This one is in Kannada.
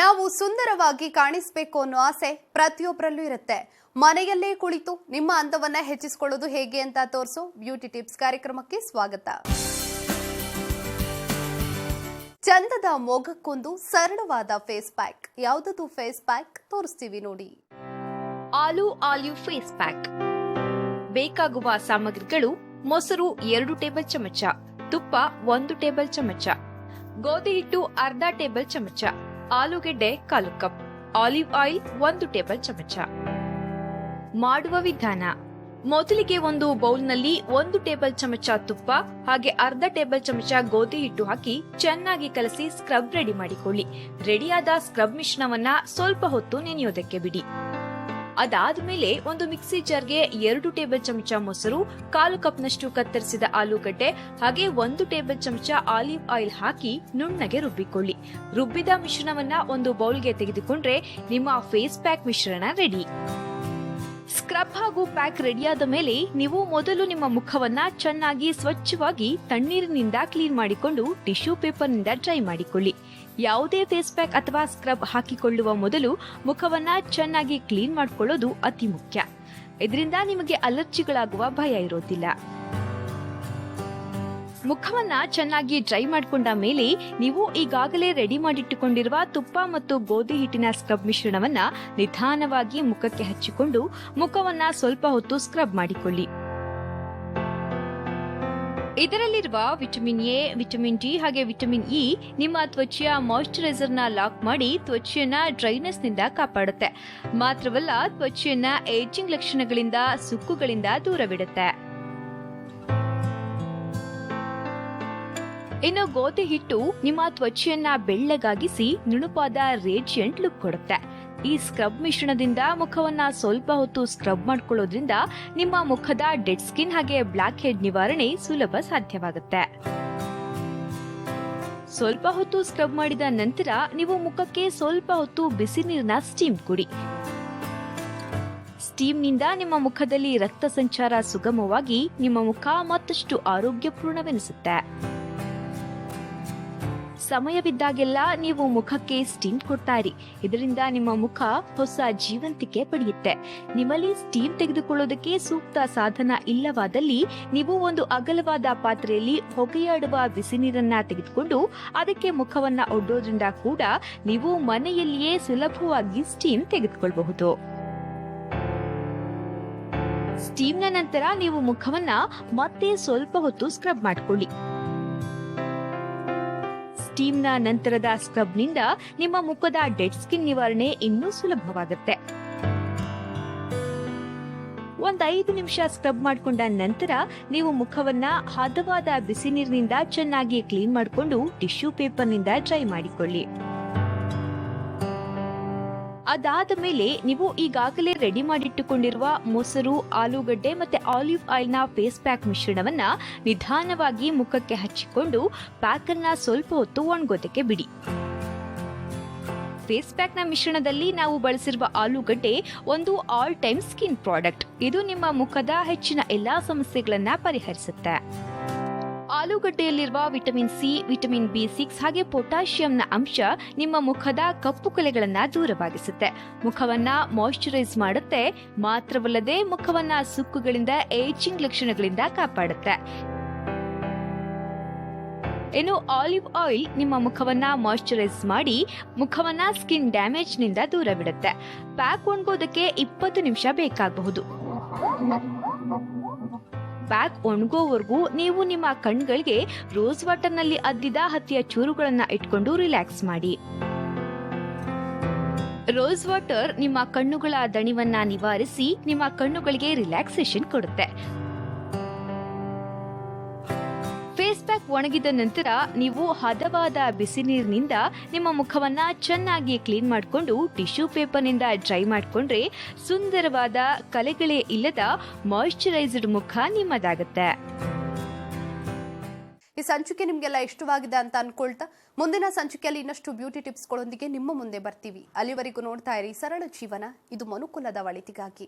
ನಾವು ಸುಂದರವಾಗಿ ಕಾಣಿಸ್ಬೇಕು ಅನ್ನೋ ಆಸೆ ಪ್ರತಿಯೊಬ್ಬರಲ್ಲೂ ಇರುತ್ತೆ. ಮನೆಯಲ್ಲೇ ಕುಳಿತು ನಿಮ್ಮ ಅಂದವನ್ನ ಹೆಚ್ಚಿಸಿಕೊಳ್ಳೋದು ಹೇಗೆ ಅಂತ ತೋರಿಸೋ ಬ್ಯೂಟಿ ಟಿಪ್ಸ್ ಕಾರ್ಯಕ್ರಮಕ್ಕೆ ಸ್ವಾಗತ. ಚಂದದ ಮೊಗಕ್ಕೊಂದು ಸರಳವಾದ ಫೇಸ್ ಪ್ಯಾಕ್. ಯಾವುದದು ಫೇಸ್ ಪ್ಯಾಕ್ ತೋರಿಸ್ತೀವಿ ನೋಡಿ. Aloo olive face pack. ಬೇಕಾಗುವ ಸಾಮಗ್ರಿಗಳು ಮೊಸರು ಎರಡು ಟೇಬಲ್ ಚಮಚ, ತುಪ್ಪ ಒಂದು ಟೇಬಲ್ ಚಮಚ, ಗೋಧಿ ಹಿಟ್ಟು ಅರ್ಧ ಟೇಬಲ್ ಚಮಚ. ಆಲೂಗೆಡ್ಡೆ ಕಾಲು ಕಪ್, ಆಲಿವ್ ಆಯಿಲ್ ಒಂದು ಟೇಬಲ್ ಚಮಚ. ಮಾಡುವ ವಿಧಾನ, ಮೊದಲಿಗೆ ಒಂದು ಬೌಲ್ನಲ್ಲಿ ಒಂದು ಟೇಬಲ್ ಚಮಚ ತುಪ್ಪ, ಹಾಗೆ ಅರ್ಧ ಟೇಬಲ್ ಚಮಚ ಗೋಧಿ ಹಿಟ್ಟು ಹಾಕಿ ಚೆನ್ನಾಗಿ ಕಲಸಿ ಸ್ಕ್ರಬ್ ರೆಡಿ ಮಾಡಿಕೊಳ್ಳಿ. ರೆಡಿಯಾದ ಸ್ಕ್ರಬ್ ಮಿಶ್ರಣವನ್ನ ಸ್ವಲ್ಪ ಹೊತ್ತು ನೆನೆಯೋದಕ್ಕೆ ಬಿಡಿ. ಅದಾದ್ಮೇಲೆ ಒಂದು ಮಿಕ್ಸಿ ಜಾರ್ಗೆ ಎರಡು ಟೇಬಲ್ ಚಮಚ ಮೊಸರು, ಕಾಲು ಕಪ್ನಷ್ಟು ಕತ್ತರಿಸಿದ ಆಲೂಗಡ್ಡೆ, ಹಾಗೆ ಒಂದು ಟೇಬಲ್ ಚಮಚ ಆಲಿವ್ ಆಯಿಲ್ ಹಾಕಿ ನುಣ್ಣಗೆ ರುಬ್ಬಿಕೊಳ್ಳಿ. ರುಬ್ಬಿದ ಮಿಶ್ರಣವನ್ನ ಒಂದು ಬೌಲ್ಗೆ ತೆಗೆದುಕೊಂಡ್ರೆ ನಿಮ್ಮ ಫೇಸ್ ಪ್ಯಾಕ್ ಮಿಶ್ರಣ ರೆಡಿ. ಸ್ಕ್ರಬ್ ಹಾಗೂ ಪ್ಯಾಕ್ ರೆಡಿಯಾದ ಮೇಲೆ ನೀವು ಮೊದಲು ನಿಮ್ಮ ಮುಖವನ್ನ ಚೆನ್ನಾಗಿ, ಸ್ವಚ್ಛವಾಗಿ ತಣ್ಣೀರಿನಿಂದ ಕ್ಲೀನ್ ಮಾಡಿಕೊಂಡು ಟಿಶ್ಯೂ ಪೇಪರ್ನಿಂದ ಡ್ರೈ ಮಾಡಿಕೊಳ್ಳಿ. ಯಾವುದೇ ಫೇಸ್ ಪ್ಯಾಕ್ ಅಥವಾ ಸ್ಕ್ರಬ್ ಹಾಕಿಕೊಳ್ಳುವ ಮೊದಲು ಮುಖವನ್ನ ಚೆನ್ನಾಗಿ ಕ್ಲೀನ್ ಮಾಡಿಕೊಳ್ಳೋದು ಅತಿ ಮುಖ್ಯ. ಇದರಿಂದ ನಿಮಗೆ ಅಲರ್ಜಿಗಳಾಗುವ ಭಯ ಇರೋದಿಲ್ಲ. ಮುಖವನ್ನ ಚೆನ್ನಾಗಿ ಡ್ರೈ ಮಾಡಿಕೊಂಡ ಮೇಲೆ ನೀವು ಈಗಾಗಲೇ ರೆಡಿ ಮಾಡಿಟ್ಟುಕೊಂಡಿರುವ ತುಪ್ಪ ಮತ್ತು ಗೋಧಿ ಹಿಟ್ಟಿನ ಸ್ಕ್ರಬ್ ಮಿಶ್ರಣವನ್ನ ನಿಧಾನವಾಗಿ ಮುಖಕ್ಕೆ ಹಚ್ಚಿಕೊಂಡು ಮುಖವನ್ನ ಸ್ವಲ್ಪ ಹೊತ್ತು ಸ್ಕ್ರಬ್ ಮಾಡಿಕೊಳ್ಳಿ. ಇದರಲ್ಲಿರುವ ವಿಟಮಿನ್ ಎ, ವಿಟಮಿನ್ ಡಿ ಹಾಗೆ ವಿಟಮಿನ್ ಇ ನಿಮ್ಮ ತ್ವಚೆಯ ಮಾಯಿಶ್ಚರೈಸರ್ನ ಲಾಕ್ ಮಾಡಿ ತ್ವಚೆಯನ್ನ ಡ್ರೈನೆಸ್ನಿಂದ ಕಾಪಾಡುತ್ತೆ. ಮಾತ್ರವಲ್ಲ ತ್ವಚೆಯನ್ನ ಏಜಿಂಗ್ ಲಕ್ಷಣಗಳಿಂದ, ಸುಕ್ಕುಗಳಿಂದ ದೂರವಿಡುತ್ತೆ. ಇನ್ನು ಗೋಧಿ ಹಿಟ್ಟು ನಿಮ್ಮ ತ್ವಚೆಯನ್ನ ಬೆಳ್ಳಗಾಗಿಸಿ ನುಣುಪಾದ ರೇಜಿಯಂಟ್ ಲುಕ್ ಕೊಡುತ್ತೆ. ಈ ಸ್ಕ್ರಬ್ ಮಿಶ್ರಣದಿಂದ ಮುಖವನ್ನ ಸ್ವಲ್ಪ ಹೊತ್ತು ಸ್ಕ್ರಬ್ ಮಾಡ್ಕೊಳ್ಳೋದ್ರಿಂದ ನಿಮ್ಮ ಮುಖದ ಡೆಡ್ ಸ್ಕಿನ್ ಹಾಗೆ ಬ್ಲಾಕ್ ಹೆಡ್ ನಿವಾರಣೆ ಸುಲಭ ಸಾಧ್ಯವಾಗುತ್ತೆ. ಸ್ವಲ್ಪ ಹೊತ್ತು ಸ್ಕ್ರಬ್ ಮಾಡಿದ ನಂತರ ನೀವು ಮುಖಕ್ಕೆ ಸ್ವಲ್ಪ ಹೊತ್ತು ಬಿಸಿ ನೀರಿನ ಸ್ಟೀಮ್ ಕುಡಿ. ಸ್ಟೀಮ್ನಿಂದ ನಿಮ್ಮ ಮುಖದಲ್ಲಿ ರಕ್ತ ಸಂಚಾರ ಸುಗಮವಾಗಿ ನಿಮ್ಮ ಮುಖ ಮತ್ತಷ್ಟು ಆರೋಗ್ಯಪೂರ್ಣವೆನಿಸುತ್ತೆ. ಸಮಯವಿದ್ದಾಗೆಲ್ಲ ನೀವು ಮುಖಕ್ಕೆ ಸ್ಟೀಮ್ ಕೊಡ್ತಾ ಇರಿ ಇದರಿಂದ ನಿಮ್ಮ ಮುಖ ಹೊಸ ಜೀವಂತಿಕೆ ಪಡೆಯುತ್ತೆ. ನಿಮ್ಮಲ್ಲಿ ಸ್ಟೀಮ್ ತೆಗೆದುಕೊಳ್ಳೋದಕ್ಕೆ ಸೂಕ್ತ ಸಾಧನ ಇಲ್ಲವಾದಲ್ಲಿ ನೀವು ಒಂದು ಅಗಲವಾದ ಪಾತ್ರೆಯಲ್ಲಿ ಹೊಗೆಯಾಡುವ ಬಿಸಿ ನೀರನ್ನ ತೆಗೆದುಕೊಂಡು ಅದಕ್ಕೆ ಮುಖವನ್ನ ಒಡ್ಡೋದ್ರಿಂದ ಕೂಡ ನೀವು ಮನೆಯಲ್ಲಿಯೇ ಸುಲಭವಾಗಿ ಸ್ಟೀಮ್ ತೆಗೆದುಕೊಳ್ಳಬಹುದು ಸ್ಟೀಮ್ನ ನಂತರ ನೀವು ಮುಖವನ್ನ ಮತ್ತೆ ಸ್ವಲ್ಪ ಹೊತ್ತು ಸ್ಕ್ರಬ್ ಮಾಡಿಕೊಳ್ಳಿ. ಸ್ಟೀಮ್ನ ನಂತರದ ಸ್ಕ್ರಬ್ನಿಂದ ನಿಮ್ಮ ಮುಖದ ಡೆಡ್ ಸ್ಕಿನ್ ನಿವಾರಣೆ ಇನ್ನೂ ಸುಲಭವಾಗುತ್ತೆ. ಒಂದ್ ಐದು ನಿಮಿಷ ಸ್ಕ್ರಬ್ ಮಾಡ್ಕೊಂಡ ನಂತರ ನೀವು ಮುಖವನ್ನ ಹದವಾದ ಬಿಸಿ ನೀರಿನಿಂದ ಚೆನ್ನಾಗಿ ಕ್ಲೀನ್ ಮಾಡಿಕೊಂಡು ಟಿಶ್ಯೂ ಪೇಪರ್ನಿಂದ ಡ್ರೈ ಮಾಡಿಕೊಳ್ಳಿ. ಅದಾದ ಮೇಲೆ ನೀವು ಈಗಾಗಲೇ ರೆಡಿ ಮಾಡಿಟ್ಟುಕೊಂಡಿರುವ ಮೊಸರು, ಆಲೂಗಡ್ಡೆ ಮತ್ತೆ ಆಲಿವ್ ಆಯಿಲ್ನ ಫೇಸ್ ಪ್ಯಾಕ್ ಮಿಶ್ರಣವನ್ನ ನಿಧಾನವಾಗಿ ಮುಖಕ್ಕೆ ಹಚ್ಚಿಕೊಂಡು ಪ್ಯಾಕ್ ಅನ್ನ ಸ್ವಲ್ಪ ಹೊತ್ತು ಒಣಗೋದಕ್ಕೆ ಬಿಡಿ. ಫೇಸ್ ಪ್ಯಾಕ್ನ ಮಿಶ್ರಣದಲ್ಲಿ ನಾವು ಬಳಸಿರುವ ಆಲೂಗಡ್ಡೆ ಒಂದು ಆಲ್ ಟೈಮ್ ಸ್ಕಿನ್ ಪ್ರಾಡಕ್ಟ್ ಇದು ನಿಮ್ಮ ಮುಖದ ಹೆಚ್ಚಿನ ಎಲ್ಲಾ ಸಮಸ್ಯೆಗಳನ್ನ ಪರಿಹರಿಸುತ್ತೆ. ಆಲೂಗಡ್ಡೆಯಲ್ಲಿರುವ vitamin C, vitamin B six ಹಾಗೆ ಪೊಟ್ಯಾಷಿಯಂನ ಅಂಶ ನಿಮ್ಮ ಮುಖದ ಕಪ್ಪು ಕಲೆಗಳನ್ನು ದೂರವಾಗಿಸುತ್ತೆ. ಮುಖವನ್ನ ಮಾಯಿಶ್ಚರೈಸ್ ಮಾಡುತ್ತೆ. ಮಾತ್ರವಲ್ಲದೆ ಮುಖವನ್ನ ಸುಕ್ಕುಗಳಿಂದ ಏಜಿಂಗ್ ಲಕ್ಷಣಗಳಿಂದ ಕಾಪಾಡುತ್ತೆ. ಇನ್ನು ಆಲಿವ್ ಆಯಿಲ್ ನಿಮ್ಮ ಮುಖವನ್ನ ಮಾಯಿಶ್ಚರೈಸ್ ಮಾಡಿ ಮುಖವನ್ನ ಸ್ಕಿನ್ ಡ್ಯಾಮೇಜ್ನಿಂದ ದೂರವಿಡುತ್ತೆ. ಪ್ಯಾಕ್ ಒಣಗೋದಕ್ಕೆ ಇಪ್ಪತ್ತು ನಿಮಿಷ ಬೇಕಾಗಬಹುದು. ಪ್ಯಾಕ್ ಒಣಗೋವರೆಗೂ ನೀವು ನಿಮ್ಮ ಕಣ್ಗಳಿಗೆ ರೋಸ್ ವಾಟರ್ನಲ್ಲಿ ಅದ್ದಿದ ಹತ್ತಿಯ ಚೂರುಗಳನ್ನ ಇಟ್ಕೊಂಡು ರಿಲ್ಯಾಕ್ಸ್ ಮಾಡಿ. ರೋಸ್ ವಾಟರ್ ನಿಮ್ಮ ಕಣ್ಣುಗಳ ದಣಿವನ್ನ ನಿವಾರಿಸಿ ನಿಮ್ಮ ಕಣ್ಣುಗಳಿಗೆ ರಿಲ್ಯಾಕ್ಸೇಷನ್ ಕೊಡುತ್ತೆ. ಪ್ಯಾಕ್ ಒಣಗಿದ ನಂತರ ನೀವು ಹದವಾದ ಬಿಸಿ ನೀರಿನಿಂದ ನಿಮ್ಮ ಮುಖವನ್ನ ಚೆನ್ನಾಗಿ ಕ್ಲೀನ್ ಮಾಡಿಕೊಂಡು ಟಿಶ್ಯೂ ಪೇಪರ್ನಿಂದ ಡ್ರೈ ಮಾಡಿಕೊಂಡ್ರೆ ಸುಂದರವಾದ ಕಲೆಗಳೇ ಇಲ್ಲದ ಮಾಯಿಶ್ಚರೈಸ್ಡ್ ಮುಖ ನಿಮ್ಮದಾಗುತ್ತೆ. ಈ ಸಂಚಿಕೆ ನಿಮಗೆಲ್ಲ ಇಷ್ಟವಾಗಿದೆ ಅಂತ ಅನ್ಕೊಳ್ತಾ ಮುಂದಿನ ಸಂಚಿಕೆಯಲ್ಲಿ ಇನ್ನಷ್ಟು ಬ್ಯೂಟಿ ಟಿಪ್ಸ್ಗಳೊಂದಿಗೆ ನಿಮ್ಮ ಮುಂದೆ ಬರ್ತೀವಿ. ಅಲ್ಲಿವರೆಗೂ ನೋಡ್ತಾ ಇರಿ ಸರಳ ಜೀವನ. ಇದು ಮನುಕುಲದ ಒಳಿತಿಗಾಗಿ.